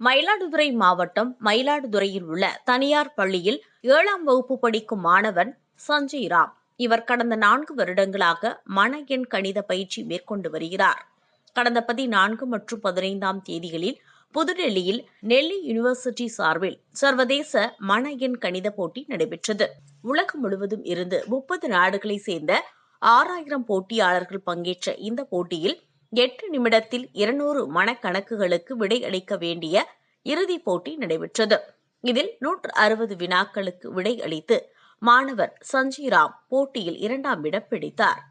மயிலாடுதுறை மாவட்டம் மயிலாடுதுறையில் உள்ள தனியார் பள்ளியில் ஏழாம் வகுப்பு படிக்கும் மாணவன் சஞ்சய் ராம் இவர் கடந்த நான்கு வருடங்களாக மன எண் கணித பயிற்சி மேற்கொண்டு வருகிறார். கடந்த பதினான்கு மற்றும் பதினைந்தாம் தேதிகளில் புதுடெல்லியில் நெல்லி யுனிவர்சிட்டி சார்பில் சர்வதேச மன எண் கணித போட்டி நடைபெற்றது. உலகம் முழுவதும் இருந்து முப்பது நாடுகளைச் சேர்ந்த ஆறாயிரம் போட்டியாளர்கள் பங்கேற்ற இந்த போட்டியில் எட்டு நிமிடத்தில் இருநூறு மனக்கணக்குகளுக்கு விடை அளிக்க வேண்டிய இறுதிப் போட்டி நடைபெற்றது. இதில் நூற்று அறுபது வினாக்களுக்கு விடை அளித்து மாணவர் சஞ்சய் ராம் போட்டியில் இரண்டாம் இடம் பிடித்தார்.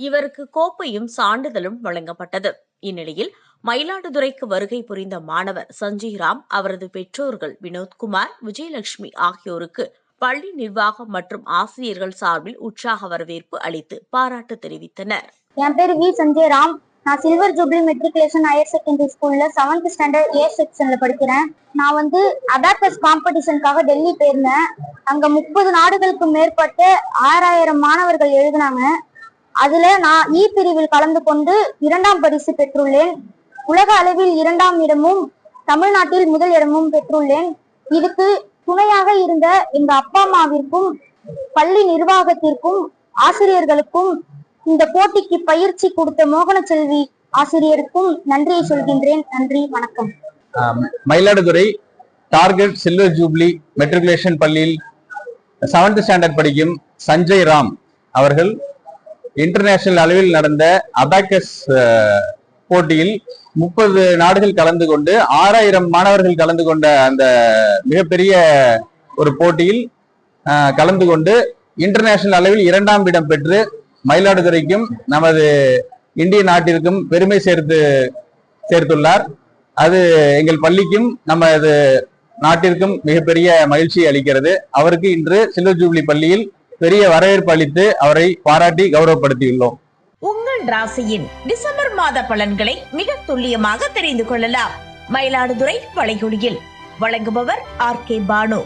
இவருக்கு கோப்பையும் சான்றிதழும் வழங்கப்பட்டது. இந்நிலையில் மயிலாடுதுறைக்கு வருகை புரிந்த மாணவர் சஞ்சய் ராம் அவரது பெற்றோர்கள் வினோத்குமார் விஜயலட்சுமி ஆகியோருக்கு பள்ளி நிர்வாகம் மற்றும் ஆசிரியர்கள் சார்பில் உற்சாக வரவேற்பு அளித்து பாராட்டு தெரிவித்தனர். என் பேர் வி. சஞ்சய் ராம் நான் silver jubilee matriculation higher secondary ஸ்கூல்ல செவன்த் ஸ்டாண்டர்ட் ஏ செக்ஷன்ல படிக்கிறேன். நான் வந்து அடாப்டர்ஸ் காம்படிஷனுக்காக டெல்லி போயிருந்தேன். அங்க முப்பது நாடுகளுக்கு மேற்பட்ட ஆறாயிரம் மாணவர்கள் எழுதினாங்க. அதுல நான் இ பிரிவில் கலந்து கொண்டு இரண்டாம் பரிசு பெற்றுள்ளேன். உலக அளவில் இரண்டாம் இடமும் தமிழ்நாட்டில் முதல் இடமும் பெற்றுள்ளேன். இதுக்கு துணையாக இருந்த எங்க அப்பா அம்மாவிற்கும் பள்ளி நிர்வாகத்திற்கும் ஆசிரியர்களுக்கும் இந்த போட்டிக்கு பயிற்சி கொடுத்த மோகனச்செல்வி ஆசிரியருக்கும் நன்றியை சொல்கின்றேன். நன்றி வணக்கம். Mayiladuthurai target silver jubilee matriculation பள்ளியில் செவன்த் ஸ்டாண்டர்ட் படிக்கும் சஞ்சய் ராம் அவர்கள் இன்டர்நேஷனல் அளவில் நடந்த அபாக்கஸ் போட்டியில் முப்பது நாடுகள் கலந்து கொண்டு ஆறாயிரம் மாணவர்கள் கலந்து கொண்ட அந்த மிகப்பெரிய ஒரு போட்டியில் ஆஹ், கலந்து கொண்டு இன்டர்நேஷனல் அளவில் இரண்டாம் இடம் பெற்று மயிலாடுதுறைக்கும் நமது இந்திய நாட்டிற்கும் பெருமை சேர்த்து சேர்த்துள்ளார். அது எங்கள் பள்ளிக்கும் நமது நாட்டிற்கும் மிகப்பெரிய மகிழ்ச்சி அளிக்கிறது. அவருக்கு இன்று சில்வர் ஜூப்ளி பள்ளியில் பெரிய வரவேற்பு அளித்து அவரை பாராட்டி கௌரவப்படுத்தியுள்ளோம். உங்கள் ராசியின் டிசம்பர் மாத பலன்களை மிக துல்லியமாக தெரிந்து கொள்ளலாம். மயிலாடுதுறை வளைகுடியில் வழங்குபவர் ஆர் கே பானு.